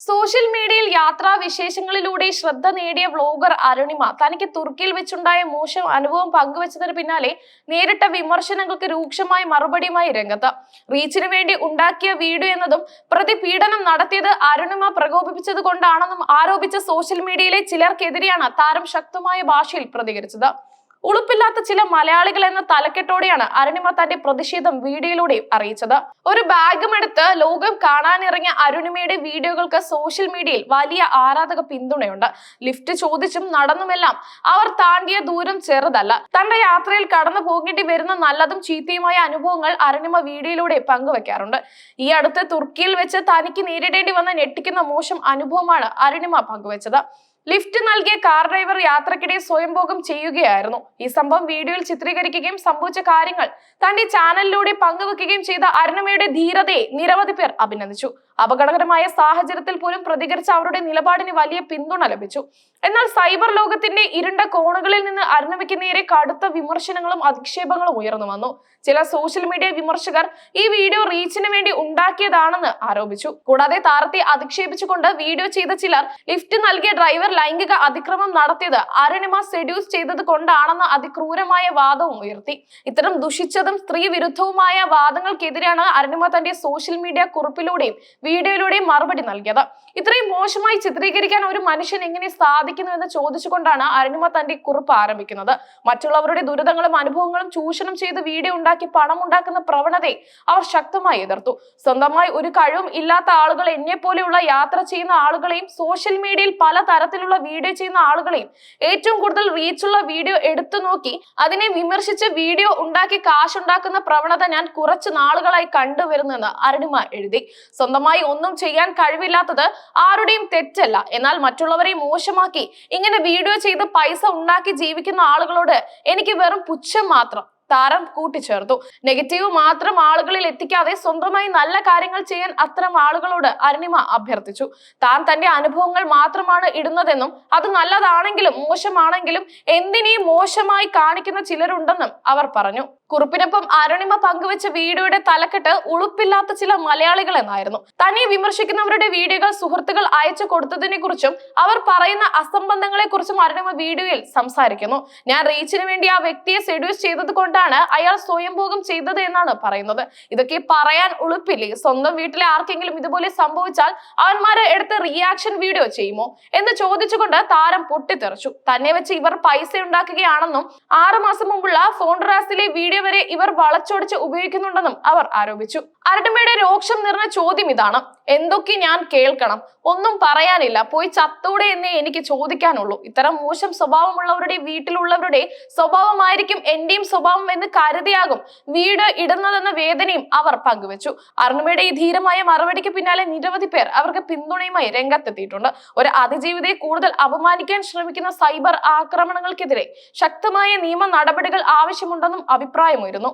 Social മീഡിയയിൽ യാത്രാ വിശേഷങ്ങളിലൂടെ ശ്രദ്ധ നേടിയ വ്ലോഗർ അരുണിമ തനിക്ക് തുർക്കിയിൽ വെച്ചുണ്ടായ മോശം അനുഭവം പങ്കുവച്ചതിന് പിന്നാലെ നേരിട്ട വിമർശനങ്ങൾക്ക് രൂക്ഷമായ മറുപടിയുമായി രംഗത്ത്. റീച്ചിന് വേണ്ടി ഉണ്ടാക്കിയ വീഡിയോ എന്നതും പ്രതി പീഡനം നടത്തിയത് അരുണിമ പ്രകോപിപ്പിച്ചത് ആരോപിച്ച സോഷ്യൽ മീഡിയയിലെ ചിലർക്കെതിരെയാണ് താരം ശക്തമായ ഭാഷയിൽ പ്രതികരിച്ചത്. ഉളുപ്പില്ലാത്ത ചില മലയാളികൾ എന്ന തലക്കെട്ടോടെയാണ് അരുണിമ തന്റെ പ്രതിഷേധം വീഡിയോയിലൂടെയും അറിയിച്ചത്. ഒരു ബാഗും എടുത്ത് ലോകം കാണാനിറങ്ങിയ അരുണിമയുടെ വീഡിയോകൾക്ക് സോഷ്യൽ മീഡിയയിൽ വലിയ ആരാധക പിന്തുണയുണ്ട്. ലിഫ്റ്റ് ചോദിച്ചും നടന്നുമെല്ലാം അവർ താണ്ടിയ ദൂരം ചെറുതല്ല. തന്റെ യാത്രയിൽ കടന്നു പോകേണ്ടി വരുന്ന നല്ലതും ചീത്തയുമായ അനുഭവങ്ങൾ അരുണിമ വീഡിയോയിലൂടെ പങ്കുവെക്കാറുണ്ട്. ഈ അടുത്ത് തുർക്കിയിൽ വെച്ച് തനിക്ക് നേരിടേണ്ടി വന്ന ഞെട്ടിക്കുന്ന മോശം അനുഭവമാണ് അരുണിമ പങ്കുവച്ചത്. ലിഫ്റ്റ് നൽകിയ കാർ ഡ്രൈവർ യാത്രക്കിടെ സ്വയംഭോഗം ചെയ്യുകയായിരുന്നു. ഈ സംഭവം വീഡിയോയിൽ ചിത്രീകരിക്കുകയും സംഭവിച്ച കാര്യങ്ങൾ തന്റെ ചാനലിലൂടെ പങ്കുവെക്കുകയും ചെയ്ത അരുണമയുടെ ധീരതയെ നിരവധി പേർ അഭിനന്ദിച്ചു. അപകടകരമായ സാഹചര്യത്തിൽ പോലും പ്രതികരിച്ച അവരുടെ നിലപാടിന് വലിയ പിന്തുണ ലഭിച്ചു. എന്നാൽ സൈബർ ലോകത്തിന്റെ ഇരുണ്ട കോണുകളിൽ നിന്ന് അരുണമയ്ക്ക് നേരെ കടുത്ത വിമർശനങ്ങളും അധിക്ഷേപങ്ങളും ഉയർന്നു വന്നു. ചില സോഷ്യൽ മീഡിയ വിമർശകർ ഈ വീഡിയോ റീച്ചിന് വേണ്ടി ഉണ്ടാക്കിയതാണെന്ന് ആരോപിച്ചു. കൂടാതെ താരത്തെ അധിക്ഷേപിച്ചുകൊണ്ട് വീഡിയോ ചെയ്ത ചിലർ ലിഫ്റ്റ് നൽകിയ ഡ്രൈവർ ലൈംഗിക അതിക്രമം നടത്തിയത് അരുണിമ സെഡ്യൂസ് ചെയ്തത് കൊണ്ടാണെന്ന അതിക്രൂരമായ വാദവും ഉയർത്തി. ഇത്തരം ദുഷിച്ചതും സ്ത്രീ വിരുദ്ധവുമായ വാദങ്ങൾക്കെതിരെയാണ് അരുണിമ തന്റെ സോഷ്യൽ മീഡിയ കുറിപ്പിലൂടെയും വീഡിയോയിലൂടെയും മറുപടി നൽകിയത്. ഇത്രയും മോശമായി ചിത്രീകരിക്കാൻ ഒരു മനുഷ്യൻ എങ്ങനെ സാധിക്കുന്നു എന്ന് ചോദിച്ചുകൊണ്ടാണ് അരുണിമ തന്റെ കുറിപ്പ് ആരംഭിക്കുന്നത്. മറ്റുള്ളവരുടെ ദുരിതങ്ങളും അനുഭവങ്ങളും ചൂഷണം ചെയ്ത് വീഡിയോ ഉണ്ടാക്കി പണം ഉണ്ടാക്കുന്ന പ്രവണതയെ അവർ ശക്തമായി എതിർത്തു. സ്വന്തമായി ഒരു കഴിവും ഇല്ലാത്ത ആളുകൾ എന്നെ പോലെയുള്ള യാത്ര ചെയ്യുന്ന ആളുകളെയും സോഷ്യൽ മീഡിയയിൽ പല തരത്തിലുള്ള വീഡിയോ ചെയ്യുന്ന ആളുകളെയും ഏറ്റവും കൂടുതൽ റീച്ചുള്ള വീഡിയോ എടുത്തു നോക്കി അതിനെ വിമർശിച്ച് വീഡിയോ ഉണ്ടാക്കി കാശുണ്ടാക്കുന്ന പ്രവണത ഞാൻ കുറച്ച് നാളുകളായി കണ്ടുവരുന്നെന്ന് അരുണിമ എഴുതി. സ്വന്തമായി ഒന്നും ചെയ്യാൻ കഴിവില്ലാത്തത് ആരുടെയും തെറ്റല്ല. എന്നാൽ മറ്റുള്ളവരെ മോശമാക്കി ഇങ്ങനെ വീഡിയോ ചെയ്ത് പൈസ ഉണ്ടാക്കി ജീവിക്കുന്ന ആളുകളോട് എനിക്ക് വെറും പുച്ഛം മാത്രം. താരം കൂട്ടിച്ചേർത്തു. നെഗറ്റീവ് മാത്രം ആളുകളിൽ എത്തിക്കാതെ സ്വന്തമായി നല്ല കാര്യങ്ങൾ ചെയ്യാൻ അത്തരം ആളുകളോട് അരുണിമ അഭ്യർത്ഥിച്ചു. താൻ തന്റെ അനുഭവങ്ങൾ മാത്രമാണ് ഇടുന്നതെന്നും അത് നല്ലതാണെങ്കിലും മോശമാണെങ്കിലും എന്തിനേയും മോശമായി കാണിക്കുന്ന ചിലരുണ്ടെന്നും അവർ പറഞ്ഞു. കുറിപ്പിനൊപ്പം അരുണിമ പങ്കുവച്ച വീഡിയോയുടെ തലക്കെട്ട് ഉളുപ്പില്ലാത്ത ചില മലയാളികൾ എന്നായിരുന്നു. തന്നെ വിമർശിക്കുന്നവരുടെ വീഡിയോകൾ സുഹൃത്തുക്കൾ അയച്ചു കൊടുത്തതിനെ കുറിച്ചും അവർ പറയുന്ന അസംബന്ധങ്ങളെ കുറിച്ചും അരുണിമ വീഡിയോയിൽ സംസാരിക്കുന്നു. ഞാൻ റീച്ചിന് വേണ്ടി ആ വ്യക്തിയെ സെഡ്യൂസ് ചെയ്തത് കൊണ്ടാണ് അയാൾ സ്വയംഭോഗം ചെയ്തത് എന്നാണ് പറയുന്നത്. ഇതൊക്കെ പറയാൻ ഉളുപ്പില്ലേ? സ്വന്തം വീട്ടിലെ ആർക്കെങ്കിലും ഇതുപോലെ സംഭവിച്ചാൽ അവന്മാരെ എടുത്ത് റിയാക്ഷൻ വീഡിയോ ചെയ്യുമോ? എന്ന് ചോദിച്ചുകൊണ്ട് താരം പൊട്ടിത്തെറിച്ചു. തന്നെ വെച്ച് ഇവർ പൈസ ഉണ്ടാക്കുകയാണെന്നും ആറുമാസം മുമ്പുള്ള ഫോൺറാസിലെ വീഡിയോ വരെ ഇവർ വളച്ചൊടിച്ച് ഉപയോഗിക്കുന്നുണ്ടെന്നും അവർ ആരോപിച്ചു. അരട്ടമ്മയുടെ രോക്ഷം നിറഞ്ഞ ചോദ്യം ഇതാണ്. എന്തൊക്കെ ഞാൻ കേൾക്കണം? ഒന്നും പറയാനില്ല. പോയി ചത്തൂടെ എന്നേ എനിക്ക് ചോദിക്കാനുള്ളൂ. ഇത്തരം മോശം സ്വഭാവമുള്ളവരുടെ വീട്ടിലുള്ളവരുടെ സ്വഭാവമായിരിക്കും എന്റെയും സ്വഭാവം എന്ന് കരുതിയാകും. വീട് ഇടുന്നതെന്ന വേദനയും അവർ പങ്കുവച്ചു. അർണുമയുടെ ഈ ധീരമായ മറുപടിക്ക് പിന്നാലെ നിരവധി പേർ അവർക്ക് പിന്തുണയുമായി രംഗത്തെത്തിയിട്ടുണ്ട്. ഒരു അതിജീവിതയെ കൂടുതൽ അപമാനിക്കാൻ ശ്രമിക്കുന്ന സൈബർ ആക്രമണങ്ങൾക്കെതിരെ ശക്തമായ നിയമ നടപടികൾ ആവശ്യമുണ്ടെന്നും അഭിപ്രായമുയരുന്നു.